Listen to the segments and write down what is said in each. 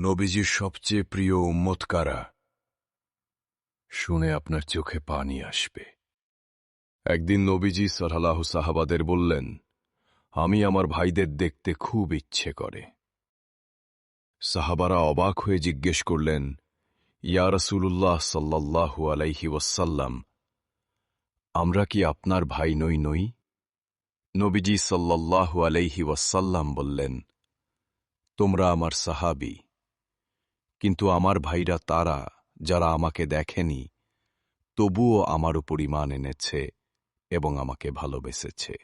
নবীজির সবচেয়ে প্রিয় উম্মত কারা? শুনে আপনার চোখে পানি আসবে। একদিন নবীজি সাল্লাহ সাহাবাদের বললেন, আমি আমার ভাইদের দেখতে খুব ইচ্ছে করে। সাহাবারা অবাক হয়ে জিজ্ঞেস করলেন, ইয়া রসুল্লাহ সাল্লাল্লাহু আলাইহি ওয়াসাল্লাম, আমরা কি আপনার ভাই নই নই? নবীজি সাল্লাল্লাহু আলাইহি ওয়াসাল্লাম বললেন, তোমরা আমার সাহাবি। কিন্তু আমার ভাইরা তারা, যারা আমাকে দেখেনি, তবুও আমার উপর ইমান এনেছে এবং আমাকে ভালোবেসেছে।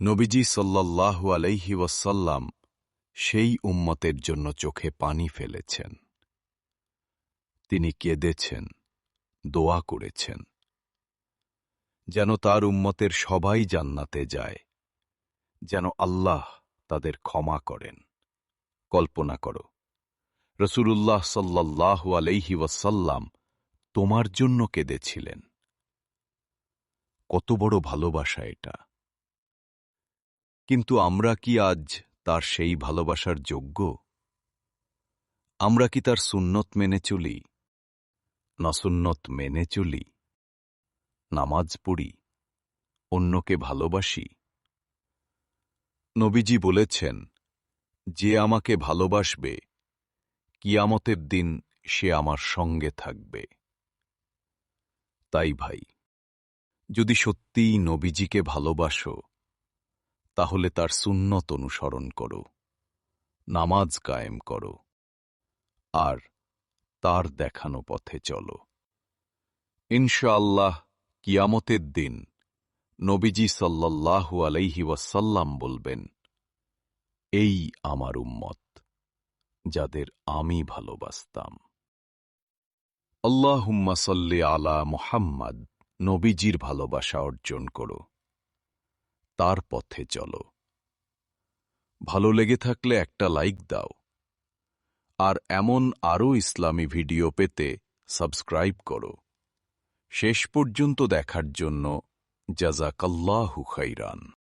নবীজি সাল্লাল্লাহু আলাইহি ওয়াসাল্লাম সেই উম্মতের জন্য চোখে পানি ফেলেছেন। তিনি কেঁদেছেন, দোয়া করেছেন, যেন তার উম্মতের সবাই জান্নাতে যায়, যেন আল্লাহ তাদের ক্ষমা করেন। কল্পনা করো রসুলুল্লাহ সাল্লাহ আলাইহি ওয়াসাল্লাম তোমার জন্য কেঁদেছিলেন। কত বড় ভালোবাসা এটা। কিন্তু আমরা কি আজ তার সেই ভালোবাসার যোগ্য? আমরা কি তার সুন্নত মেনে চলি? না সুন্নত মেনে চলি? নামাজ পড়ি? অন্যকে ভালোবাসি? নবীজি বলেছেন, যে আমাকে ভালোবাসবে কিয়ামতের দিন সে আমার সঙ্গে থাকবে। তাই ভাই, যদি সত্যিই নবীজিকে ভালোবাসো, তাহলে তার সুন্নত অনুসরণ করো, নামাজ কায়েম করো, আর তার দেখানো পথে চলো। ইনশাআল্লাহ কিয়ামতের দিন নবীজি সাল্লাল্লাহু আলাইহি ওয়াসাল্লাম বলবেন, এই আমার উম্মত। যাদের আমি ভালোবাসতাম। আল্লাহুম্মা সাল্লি আলা মুহাম্মাদ, নবীজির ভালোবাসা অর্জন করো। তার পথে চলো। ভালো লেগে থাকলে একটা লাইক দাও। আর এমন আরও ইসলামী ভিডিও পেতে সাবস্ক্রাইব করো। শেষ পর্যন্ত দেখার জন্য জাজাকাল্লাহু খাইরান।